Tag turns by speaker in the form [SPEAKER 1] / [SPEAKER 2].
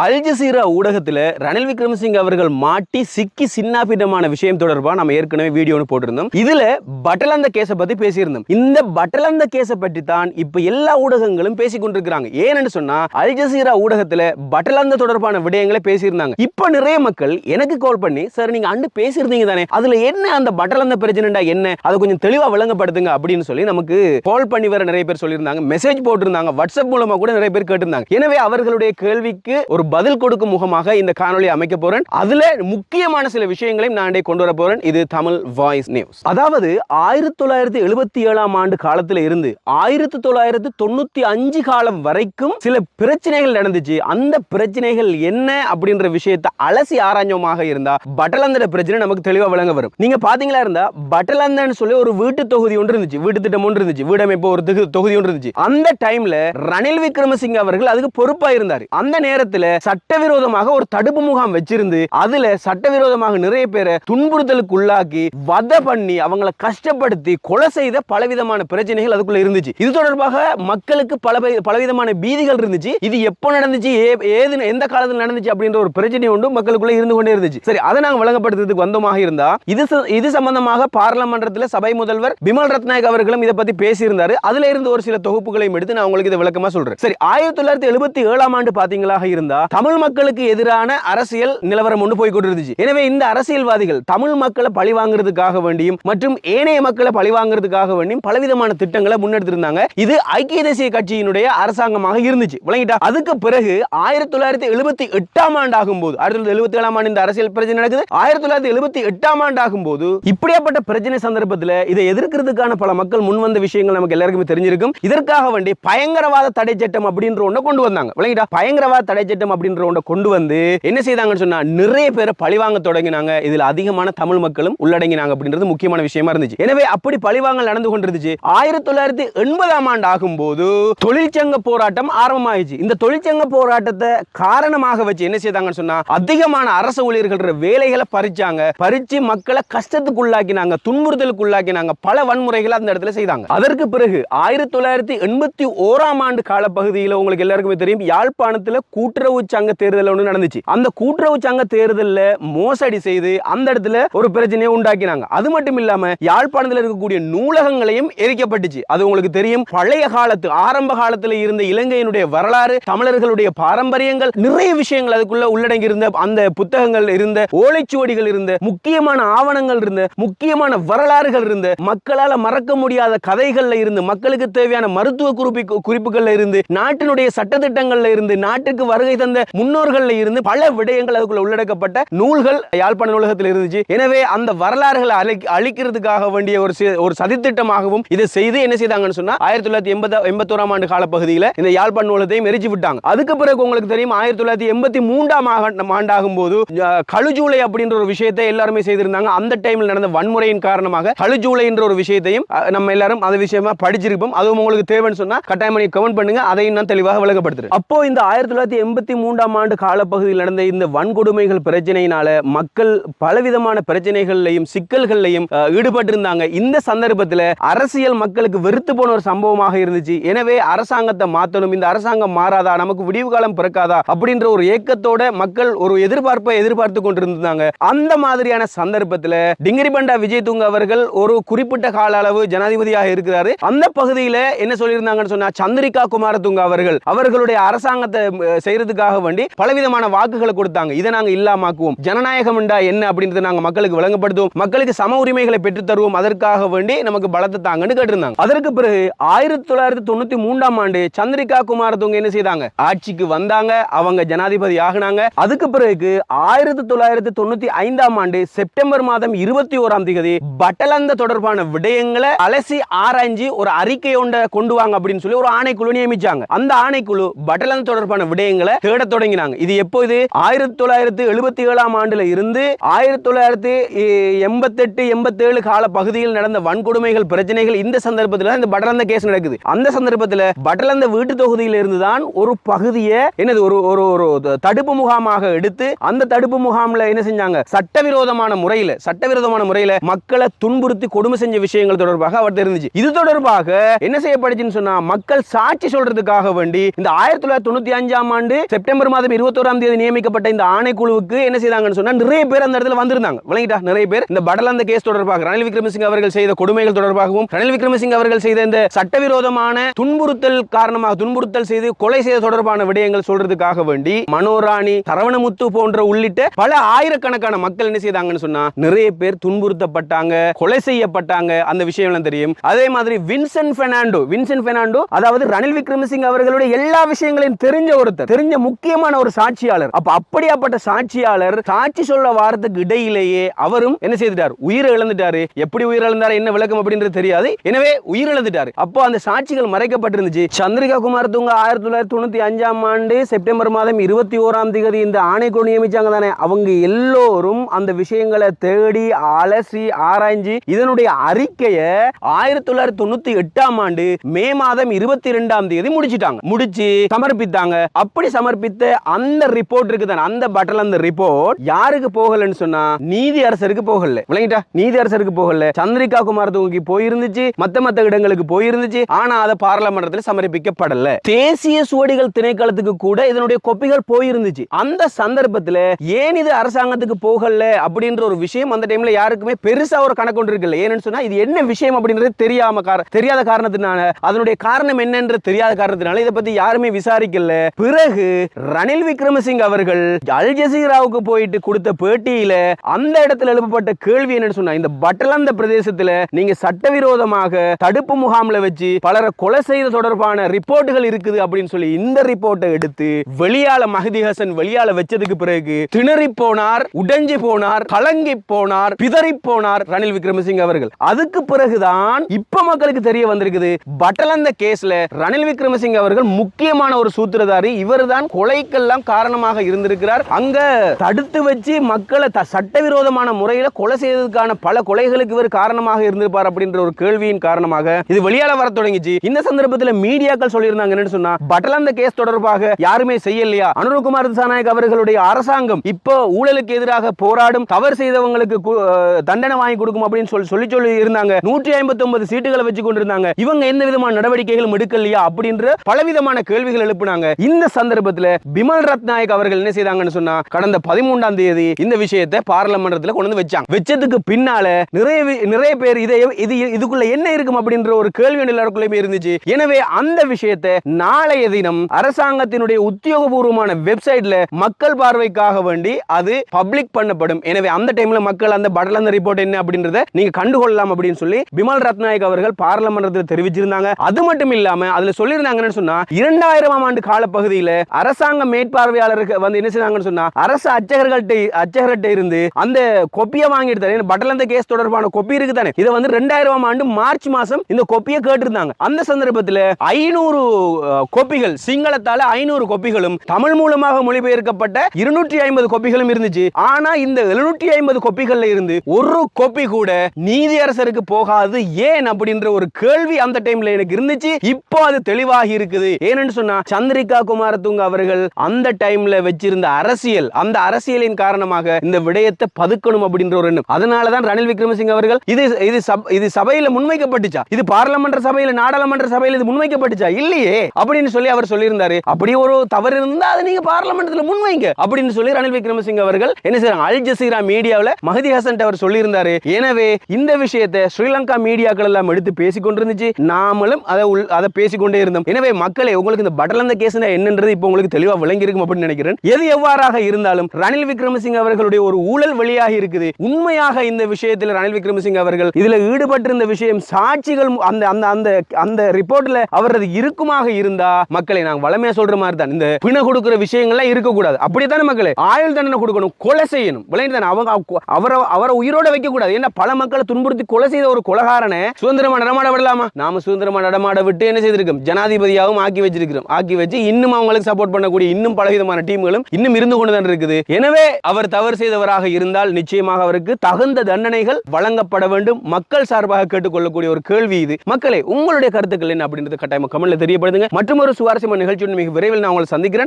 [SPEAKER 1] Al Jazeera Ranil Wickremesinghe அவர்கள் மாட்டி சிக்கி சின்னாபின்னமான விஷயம் தொடர்பாக நம்ம ஏற்கனவே வீடியோ போட்டிருந்தோம். இதுல பட்டலந்த கேஸை பத்தி பேசியிருந்தோம். இந்த பட்டலந்த கேஸை பற்றி தான் இப்ப எல்லா ஊடகங்களும் பேசிக் கொண்டிருக்கிறாங்க. ஏன்னு சொன்னா அல் ஜசீரா ஊடகத்துல பட்டலந்த தொடர்பான விடயங்களை பேசியிருந்தாங்க. இப்ப நிறைய மக்கள் எனக்கு கால் பண்ணி சார் நீங்க அண்டு பேசியிருந்தீங்க தானே? அதுல என்ன அந்த பட்டலந்த பிரச்சனைடா என்ன? அதை கொஞ்சம் தெளிவா விளங்கப்படுத்துங்க அப்படின்னு சொல்லி நமக்கு கால் பண்ணி வர நிறைய பேர் சொல்லியிருந்தாங்க. மெசேஜ் போட்டிருந்தாங்க. வாட்ஸ்அப் மூலமா கூட நிறைய பேர் கேட்டிருந்தாங்க. எனவே அவர்களுடைய கேள்விக்கு ஒரு பதில் கொடுக்கும் முகமாக இந்த காணொலி அமைக்க போறேன். அதுல முக்கியமான சில விஷயங்களையும் நான் கொண்டு வர போறேன். இது தமிழ் வாய்ஸ் நியூஸ். அதாவது ஆயிரத்தி தொள்ளாயிரத்தி எழுபத்தி ஏழாம் ஆண்டு காலத்தில் இருந்து ஆயிரத்தி தொள்ளாயிரத்தி தொண்ணூத்தி அஞ்சு காலம் வரைக்கும் சில பிரச்சனைகள் நடந்துச்சு. அந்த பிரச்சனைகள் என்ன அப்படின்ற விஷயத்தை அலசி ஆராய்ஞ்சோமாக இருந்தா பட்டலந்தட பிரச்சனை நமக்கு தெளிவா விளங்க வரும். நீங்க பாத்தீங்களா இருந்தா பட்டலந்தன்னு சொல்லி ஒரு வீட்டு தொகுதி ஒன்று இருந்துச்சு. வீட்டு திட்டம் ஒன்று இருந்துச்சு. வீடமைப்பு ஒரு தொகு- தொகுதி ஒன்று இருந்துச்சு. அந்த டைம்ல ரணில் விக்ரமசிங்க அவர்கள் அதுக்கு பொறுப்பா இருந்தார். அந்த நேரத்துல சட்டவிரோதமாக ஒரு தடுப்பு முகாம் வச்சிருந்து அதுல சட்டவிரோதமாக நிறைய பேரை துன்புறுத்தலுக்கு உள்ளாக்கி வத பண்ணி அவங்கள கஷ்டப்படுத்தி கொலை செய்த பலவிதமான பிரச்சனைகள் அதுக்குள்ள இருந்துச்சு. இது தொடர்பாக மக்களுக்கு பல பல- பலவிதமான பீதிகள் இருந்துச்சு. இது எப்போ நடந்துச்சு? ஏ- ஏது எந்த காலத்தில் நடந்துச்சு அப்படின்ற ஒரு பிரச்சனை உண்டு மக்களுக்குள்ள இருந்து கொண்டே இருந்துச்சு. சரி அதை நாங்கள் வழங்கப்படுத்துறதுக்கு வந்தோமாக இருந்தா இது இது சம்பந்தமாக பாராளுமன்றத்தில் சபை முதல்வர் பிமல் ரத்நாயக் அவர்களும் இதை பத்தி பேசியிருந்தாரு. அதுல இருந்து ஒரு சில தொகுப்புகளையும் எடுத்து நான் உங்களுக்கு இதை விளக்கமா சொல்றேன். சரி ஆயிரத்தி தொள்ளாயிரத்தி எழுபத்தி ஏழாம் ஆண்டு பாத்தீங்களாக இருந்தா தமிழ் மக்களுக்கு எதிரான அரசியல் நிலவரம் ஒன்று போய் கொண்டிருந்துச்சு. எனவே இந்த அரசியல்வாதிகள் தமிழ் மக்களை பழி வாங்குறதுக்காக வேண்டியும் மற்றும் ஏனைய மக்களை பழி வாங்குறதுக்காக வேண்டியும் பலவிதமான திட்டங்களை முன்னெடுத்திருந்தாங்க. இது ஐக்கிய தேசிய கட்சியினுடைய அரசாங்கமாக இருந்துச்சு. விளங்கிட்டா? அதுக்கு பிறகு ஆயிரத்தி தொள்ளாயிரத்தி எழுபத்தி எட்டாம் ஆண்டு ஆகும்போது ஆயிரத்தி தொள்ளாயிரத்தி எழுபத்தி ஏழாம் ஆண்டு இந்த அரசியல் பிரச்சனை நடக்குது. ஆயிரத்தி தொள்ளாயிரத்தி எழுபத்தி எட்டாம் ஆண்டு ஆகும்போது இப்படியாப்பட்ட பிரச்சனை சந்தர்ப்பத்தில் இதை எதிர்க்கிறதுக்கான பல மக்கள் முன்வந்த விஷயங்கள் நமக்கு எல்லாருக்குமே தெரிஞ்சிருக்கும். இதற்காக வேண்டி பயங்கரவாத தடை சட்டம் அப்படின்ற ஒன்றை கொண்டு வந்தாங்க. விளங்கிட்டா? பயங்கரவாத தடை சட்டம் அப்படின்ற ஒன்றை கொண்டு வந்து என்ன செய்தாங்கன்னு சொன்னா நிறைய பேரை பழிவாங்க தொடங்கினாங்க. இதில் அதிகமான தமிழ் மக்களும் உள்ளடங்கினாங்க அப்படின்றது முக்கியமான விஷயமா இருந்துச்சு. எனவே அப்படி பழிவாங்கல் நடந்து கொண்டிருந்துச்சு. ஆயிரத்தி தொள்ளாயிரத்தி எண்பதாம் ஆண்டு ஆகும்போது தொழிற்சங்க போராட்டம் ஆரம்பமாயிடுச்சு. இந்த தொழிற்சங்க போராட்டத்தை காரணமாக வச்சு என்ன செய்தாங்கன்னு சொன்னா அதிகமான அரசு ஊழியர்கள் வேலைகளை பறிச்சாங்க. பறிச்சு மக்களை கஷ்டத்துக்குள்ளாக்கினாங்க துன்புறுத்தலுக்குள்ளாக்கினாங்க பல வன்முறைகளை அந்த இடத்துல செய்தாங்க. அதற்கு பிறகு ஆயிரத்தி தொள்ளாயிரத்தி எண்பத்தி ஓராம் ஆண்டு காலப்பகுதியில் உங்களுக்கு எல்லாருக்குமே தெரியும் யாழ்ப்பாணத்தில் கூட்டுறவு சங்க தேர்தல் ஒன்று நடந்துச்சு. அந்த கூட்டுறவு சங்க தேர்தலில் மோசடி செய்து அந்த இடத்துல ஒரு பிரச்சனையை உண்டாக்கினாங்க. அது மட்டும் இல்லாம யாழ்ப்பாணத்தில் இருக்கக்கூடிய நூலகங்களையும் எரிக்கப்பட்டுச்சு. அது உங்களுக்கு தெரியும். பழைய காலத்து ஆரம்ப காலத்தில் இருந்த இலங்கையினுடைய வரலாறு தமிழர்களுடைய பாரம்பரியங்கள் நிறைய விஷயங்கள் அதுக்குள்ள உள்ளடங்கி இருந்த அந்த புத்தகங்கள் இருந்த ஓலைச்சுவடிகள் இருந்த முக்கியமான ஆவணங்கள் இருந்த முக்கியமான வரலாறுகள் இருந்த மக்களால் மறக்க முடியாத கதைகள்ல இருந்து மக்களுக்கு தேவையான மருத்துவ குறிப்பு குறிப்புகள்ல இருந்து நாட்டினுடைய சட்டத்திட்டங்கள்ல இருந்து நாட்டுக்கு வருகை தந்த முன்னோர்கள்ல இருந்து பல விடயங்கள் அதுக்குள்ள உள்ளடக்கப்பட்ட நூல்கள் யாழ்ப்பாண நூலகத்தில் இருந்துச்சு. எனவே அந்த வரலாறுகளை அழி- அழிக்கிறதுக்காக வேண்டிய ஒரு ஒரு சதித்திட்டமாகவும் இதை செய்து என்ன செய்தாங்கன்னு சொன்னா ஆயிரத்தி தொள்ளாயிரத்தி எண்பது எண்பத்தோராம் ஆண்டு காலப்பகுதியில் இந்த யாழ்ப்பாண நூலகத்தையும் எரிச்சு விட்டாங்க. அதுக்கு பிறகு உங்களுக்கு தெரியும் ஆயிரத்தி தொள்ளாயிரத்தி எண்பத்தி மூன்றாம் ஆக- ஆண்டாகும் போது கழுஜூலை அப்படின்ற ஒரு விஷயத்தை எல்லாருமே செய்திருந்தாங்க. அந்த டைம்ல நடந்த வன்முறையின் காரணமாக கழுஜூலை என்ற ஒரு விஷயத்தையும் நம்ம எல்லாரும் அது விஷயமா படிச்சிருப்போம். அதுவும் உங்களுக்கு தேவைன்னு சொன்னா கட்டாயம் கமெண்ட் பண்ணுங்க. அதையும் நான் தெளிவாக விளக்கப்படுத்துறேன். அப்போ இந்த ஆயிரத்தி தொள்ளாயிரத்தி எண்பத்தி மூன்றாம் ஆண்டு காலப்பகுதியில் நடந்த இந்த வன்கொடுமைகள் பிரச்சனையினால மக்கள் பலவிதமான பிரச்சனைகள்லையும் சிக்கல்கள்லையும் ஈடுபட்டிருந்தாங்க. இந்த சந்தர்ப்பத்தில் அரசியல் மக்களுக்கு வெறுத்து போன ஒரு சம்பவமாக இருந்துச்சு. எனவே அரசாங்கத்தை மாற்றணும் இந்த அரசாங்கம் மாறாதா நமக்கு விடிவு காலம் பிறக்காதா அப்படின்ற ஒரு ஏக்கத்தோட மக்கள் ஒரு எதிர்பார்ப்பை எதிர்பார்த்து கொண்டிருந்தாங்க. அந்த மாதிரியான சந்தர்ப்பத்தில் டிங்கிரி பண்டா விஜய் துங்க அவர்கள் ஒரு குறிப்பிட்ட கால அளவு ஜனாதிபதியாக இருக்கிறாரு. அந்த பகுதியில் என்ன சொல்லியிருந்தாங்கன்னு சொன்னா சந்திரிகா குமாரதுங்க அவர்கள் அவர்களுடைய அரசாங்கத்தை செய்யறதுக்காக செய்யறதுக்காக வேண்டி பலவிதமான வாக்குகளை கொடுத்தாங்க. இதை நாங்க இல்லாமாக்குவோம். ஜனநாயகம் என்றா என்ன அப்படின்றத நாங்க மக்களுக்கு விளங்கப்படுத்துவோம். மக்களுக்கு சம உரிமைகளை பெற்று தருவோம் அதற்காக வேண்டி நமக்கு பலத்தை தாங்கன்னு கேட்டிருந்தாங்க. அதற்கு பிறகு ஆயிரத்தி தொள்ளாயிரத்தி தொண்ணூத்தி மூன்றாம் ஆண்டு சந்திரிகா குமாரதுங்க என்ன செய்தாங்க? ஆட்சிக்கு வந்தாங்க. அவங்க ஜனாதிபதி ஆகினாங்க. அதுக்கு பிறகு ஆயிரத்தி தொள்ளாயிரத்தி தொண்ணூத்தி ஐந்தாம் ஆண்டு செப்டம்பர் மாதம் இருபத்தி ஓராம் தேதி பட்டலந்த தொடர்பான விடயங்களை அலசி ஆராய்ஞ்சு ஒரு அறிக்கை ஒன்றை கொண்டு வாங்க அப்படின்னு சொல்லி ஒரு ஆணைக்குழு நியமிச்சாங்க. அந்த ஆணைக்குழு பட்டலந்த தொடர்பான விடயங்களை தேட தொடங்கினாங்க இது எப்போது? ஆயிரத்தி தொள்ளாயிரத்தி எழுபத்தி ஏழாம் ஆண்டுல இருந்து ஆயிரத்தி தொள்ளாயிரத்தி எண்பத்தெட்டு எண்பத்தேழு கால பகுதியில் நடந்த வன்கொடுமைகள் பிரச்சனைகள் இந்த சந்தர்ப்பத்தில் இந்த படலந்த கேஸ் நடக்குது. அந்த சந்தர்ப்பத்தில் படலந்த வீட்டு தொகுதியில் இருந்து தான் ஒரு பகுதியை என்னது ஒரு ஒரு ஒரு தடுப்பு முகாமாக எடுத்து அந்த தடுப்பு முகாமில் என்ன செஞ்சாங்க? சட்டவிரோதமான முறையில் சட்டவிரோதமான முறையில் மக்களை துன்புறுத்தி கொடுமை செஞ்ச விஷயங்கள் தொடர்பாக அவர் தெரிஞ்சுச்சு. இது தொடர்பாக என்ன செய்யப்படுச்சுன்னு சொன்னா மக்கள் சாட்சி சொல்றதுக்காக வேண்டி இந்த ஆயிரத்தி தொள்ளாயிரத்தி தொண்ணூத்தி அஞ்சாம் ஆண்டு செப்டம்பர் மாதம் இருபத்தோராம் தேதி நியமிக்கப்பட்ட இந்த ஆணைக்குழுவுக்கு என்ன செய்தாங்கன்னு சொன்னா நிறைய பேர் அந்த இடத்துல வந்திருந்தாங்க. விளங்கிட்டா? நிறைய பேர். இந்த படலந்த கேஸ் தொடர்பாக ரணில் விக்ரமசிங்க அவர்கள் செய்த கொடுமைகள் தொடர்பாகவும் ரணில் விக்ரமசிங்க அவர்கள் செய்த இந்த சட்டவிரோதமான துன்புறுத்தல் காரணமாக துன்புறுத்தல் செய்து கொலை செய்த தொடர்பான விடயங்கள் சொல்றதுக்காக வேண்டி மனோராணி சரவணமுத்து போன்ற உள்ளிட்ட பல ஆயிரக்கணக்கான மக்கள் என்ன செய்தாங்கன்னு சொன்னா நிறைய பேர் துன்புறுத்தப்பட்டாங்க கொலை செய்யப்பட்டாங்க. அந்த விஷயம்லாம் தெரியும். அதே மாதிரி வின்சென்ட் பெர்னாண்டோ வின்சென்ட் பெர்னாண்டோ அதாவது ரணில் விக்ரமசிங்க அவர்களுடைய எல்லா விஷயங்களையும் தெரிஞ்ச ஒருத்தர் தெரிஞ்ச முக்கியமான ஒரு சாட்சியாளர். அப்ப அப்படியாப்பட்ட சாட்சியாளர் சாட்சி சொல்ல வாரத்துக்கு இடையிலேயே அவரும் என்ன செய்துட்டார்? உயிர் இழந்துட்டாரு. எப்படி உயிர் இழந்தாரு? என்ன விளக்கம் அப்படின்றது தெரியாது. எனவே உயிர் இழந்துட்டாரு. அப்போ அந்த சாட்சிகள் மறைக்கப்பட்டிருந்துச்சு. சந்திரிகா குமார் தூங்க ஆயிரத்தி தொள்ளாயிரத்தி தொண்ணூத்தி அஞ்சாம் ஆண்டு செப்டம்பர் மாதம் இருபத்தி ஓராம் தேதி இந்த ஆணைக்குழு நியமிச்சாங்க தானே? அவங்க எல்லோரும் அந்த விஷயங்களை தேடி அலசி ஆராய்ஞ்சு இதனுடைய அறிக்கையை ஆயிரத்தி தொள்ளாயிரத்தி தொண்ணூத்தி எட்டாம் ஆண்டு மே மாதம் இருபத்தி ரெண்டாம் தேதி முடிச்சிட்டாங்க. முடிச்சு சமர்ப்பித்தாங்க. அப்படி சமர்ப்பி சமர்ப்பித்த அந்த ரிப்போர்ட் இருக்கு தானே அந்த பட்டல் அந்த ரிப்போர்ட் யாருக்கு போகலன்னு சொன்னா நீதி அரசருக்கு போகல. விளங்கிட்டா? நீதி அரசருக்கு போகல. சந்திரிகா குமார் தூங்கி போயிருந்துச்சு. மத்த மத்த இடங்களுக்கு போயிருந்துச்சு. ஆனா அதை பாராளுமன்றத்தில் சமர்ப்பிக்கப்படல. தேசிய சுவடிகள் திணைக்களத்துக்கு கூட இதனுடைய கொப்பிகள் போயிருந்துச்சு. அந்த சந்தர்ப்பத்துல ஏன் இது அரசாங்கத்துக்கு போகல அப்படின்ற ஒரு விஷயம் அந்த டைம்ல யாருக்குமே பெருசா ஒரு கணக்கு ஒன்று இருக்குல்ல ஏன்னு சொன்னா இது என்ன விஷயம் அப்படின்றது தெரியாம தெரியாத காரணத்தினால அதனுடைய காரணம் என்னன்றது தெரியாத காரணத்தினால இதை பத்தி யாருமே விசாரிக்கல. பிறகு ரணில் விக்ரமசிங் அவர்கள் அல் ஜசீராவுக்கு போயிட்டு கொடுத்த பேட்டியில அந்த இடத்துல எழுப்பப்பட்ட கேள்வி என்னன்னு சொன்னா இந்த பட்டலந்த பிரதேசத்துல நீங்க சட்டவிரோதமாக தடுப்பு முகாம்ல வச்சு பலரை கொலை செய்த தொடர்பான ரிப்போர்ட்டுகள் இருக்குது அப்படின்னு சொல்லி இந்த ரிப்போர்ட்டை எடுத்து வெளியால மஹதி ஹசன் வெளியால வச்சதுக்கு பிறகு திணறி போனார் உடைஞ்சு போனார் கலங்கி போனார் பிதறி போனார் ரணில் விக்ரமசிங் அவர்கள். அதுக்கு பிறகுதான் இப்ப மக்களுக்கு தெரிய வந்திருக்குது பட்டலந்த கேஸ்ல ரணில் விக்ரமசிங் அவர்கள் முக்கியமான ஒரு சூத்திரதாரி இவர்தான் கொலைக்கெல்லாம் காரணமாக இருந்திருக்கிறார். அங்க தடுத்து வச்சு மக்களை த- சட்டவிரோதமான முறையில கொலை செய்ததுக்கான பல கொலைகளுக்கு இவர் காரணமாக இருந்திருப்பார் அப்படின்ற ஒரு கேள்வியின் காரணமாக இது வெளியால வர தொடங்கிச்சு. இந்த சந்தர்ப்பத்தில் மீடியாக்கள் சொல்லியிருந்தாங்க என்னன்னு சொன்னா பட்டலந்த கேஸ் தொடர்பாக யாருமே செய்யலையா? அனுரகுமார் திசாநாயக் அவர்களுடைய அரசாங்கம் இப்போ ஊழலுக்கு எதிராக போராடும் தவறு செய்தவங்களுக்கு கு- தண்டனை வாங்கி கொடுக்கும் அப்படின்னு சொல்லி சொல்லி சொல்லி இருந்தாங்க நூற்றி ஐம்பத்தி ஒன்பது சீட்டுகளை வச்சு கொண்டிருந்தாங்க. இவங்க எந்த விதமான நடவடிக்கைகளும் எடுக்கலையா அப்படின்ற பலவிதமான கேள்விகள் எழுப்புனாங்க. இந்த சந்தர்ப்பத்தில் பிமல் ரத்நாயக் அவர்கள் என்ன செய்தாங்கன்னு சொன்னா கடந்த பதிமூன்றாம் தேதி இந்த விஷயத்தை பார்லமெண்டத்தில் கொண்டு வந்து வச்சாங்க. வச்சதுக்கு பின்னால நிறைய நிறைய பேர் இதை இது இதுக்குள்ள என்ன இருக்கும் அப்படின்ற ஒரு கேள்வி எல்லாருக்குள்ளயுமே இருந்துச்சு. எனவே அந்த விஷயத்தை நாளைய தினம் அரசாங்கத்தினுடைய உத்தியோகபூர்வமான வெப்சைட்ல மக்கள் பார்வைக்காக வேண்டி அது பப்ளிக் பண்ணப்படும். எனவே அந்த டைம்ல மக்கள் அந்த படலந்த ரிப்போர்ட் என்ன அப்படின்றத நீங்க கண்டுகொள்ளலாம் அப்படின்னு சொல்லி பிமல் ரத்நாயக் அவர்கள் பார்லமெண்டத்தில் தெரிவிச்சிருந்தாங்க. அது மட்டும் இல்லாம அதுல சொல்லியிருந்தாங்கன்னு சொன்னா இரண்டாயிரமாம் ஆண்டு காலப்பகுதியில அரசாங்க மேற்பார்வையாளருக்கு வந்து என்ன செய்தாங்கன்னு சொன்னா அரசு அச்சகர்கள்ட்ட அச்சகர்கிட்ட இருந்து அந்த கொப்பியை வாங்கிட்டு எடுத்தாரு பட்டலந்த கேஸ் தொடர்பான கொப்பி இருக்கு தானே. இதை வந்து ரெண்டாயிரம் ஆண்டு மார்ச் மாசம் இந்த கொப்பியை கேட்டிருந்தாங்க. அந்த சந்தர்ப்பத்தில் ஐநூறு கொப்பிகள் சிங்களத்தால ஐநூறு கொப்பிகளும் தமிழ் மூலமாக மொழிபெயர்க்கப்பட்ட இருநூற்றி ஐம்பது கொப்பிகளும் இருந்துச்சு. ஆனா இந்த எழுநூற்றி ஐம்பது கொப்பிகள்ல இருந்து ஒரு கொப்பி கூட நீதியரசருக்கு போகாது ஏன் அப்படின்ற ஒரு கேள்வி அந்த டைம்ல எனக்கு இருந்துச்சு. இப்போ அது தெளிவாகி இருக்குது. ஏன்னு சொன்னா சந்திரிகா குமாரதுங்க அவர்கள் அந்த டைம்ல வச்சிருந்த அரசியல் அந்த அரசியலின் காரணமாக இந்த விடயத்தை பதுக்கணும் அப்படின்ற ஒரு எண்ணம். அதனாலதான் ரணில் விக்ரமசிங்க அவர்கள் இது இது இது சபையில முன்வைக்கப்பட்டுச்சா? இது பார்லமெண்ட் சபையில நாடாளுமன்ற சபையில இது முன்வைக்கப்பட்டுச்சா? இல்லையே அப்படின்னு சொல்லி அவர் சொல்லியிருந்தாரு. அப்படி ஒரு தவறு இருந்தா அதை நீங்க பார்லமெண்ட்ல முன்வைங்க அப்படின்னு சொல்லி ரணில் விக்ரமசிங்க அவர்கள் என்ன செய்யறாங்க அல் ஜசீரா மீடியாவில் மஹதி ஹசன் அவர் சொல்லியிருந்தாரு. எனவே இந்த விஷயத்தை ஸ்ரீலங்கா மீடியாக்கள் எல்லாம் எடுத்து பேசிக்கொண்டிருந்துச்சு. நாமளும் அதை அதை பேசிக்கொண்டே இருந்தோம். எனவே மக்களே உங்களுக்கு இந்த பட்டலந்த கேஸ் என்னன்றது இப்போ உங்களுக்கு தெளிவா விளங்கியிருக்கும் அப்படின்னு நினைக்கிறேன். எது எவ்வாறாக இருந்தாலும் ரணில் விக்ரமசிங்க அவர்களுடைய ஒரு ஊழல் வழியாக இருக்குது. உண்மையாக இந்த விஷயத்தில் ரணில் விக்ரமசிங்க அவர்கள் இதுல ஈடுபட்டிருந்த விஷயம் சாட்சிகள் அந்த அந்த அந்த அந்த ரிப்போர்ட்ல அவரது இருக்குமாக இருந்தா மக்களை நாங்க வளமையா சொல்ற மாதிரி தான் இந்த பிண கொடுக்கிற விஷயங்கள்லாம் இருக்கக்கூடாது. அப்படித்தானே மக்களே? ஆயுள் தண்டனை கொடுக்கணும் கொலை செய்யணும். விளையாண்டு அவங்க அவரை அவரை உயிரோட வைக்க கூடாது ஏன்னா பல மக்களை துன்புறுத்தி கொலை செய்த ஒரு கொலகாரனை சுதந்திரமா நடமாட விடலாமா? நாம சுதந்திரமா நடமாட விட்டு என்ன செய்திருக்கோம்? ஜனாதிபதியாகவும் ஆக்கி வச்சிருக்கிறோம். ஆக்கி வச்சு இன்னும் அவங்களுக்கு சப்போர்ட் பண்ண பண்ணக்கூடிய இன்னும் பலவிதமான டீம்களும் இன்னும் இருந்து கொண்டு தான் இருக்குது. எனவே அவர் தவறு செய்தவராக இருந்தால் நிச்சயமாக அவருக்கு தகுந்த தண்டனைகள் வழங்கப்பட வேண்டும். மக்கள் சார்பாக கேட்டுக்கொள்ளக்கூடிய ஒரு கேள்வி இது. மக்களே உங்களுடைய கருத்துக்கள் என்ன அப்படின்றது கட்டாயமாக கமெண்ட்ல தெரியப்படுதுங்க மற்றும் ஒரு சுவாரஸ்யமான நிகழ்ச்சியுடன் மிக விரைவில் நான் உங்களை சந்திக்கிறேன்.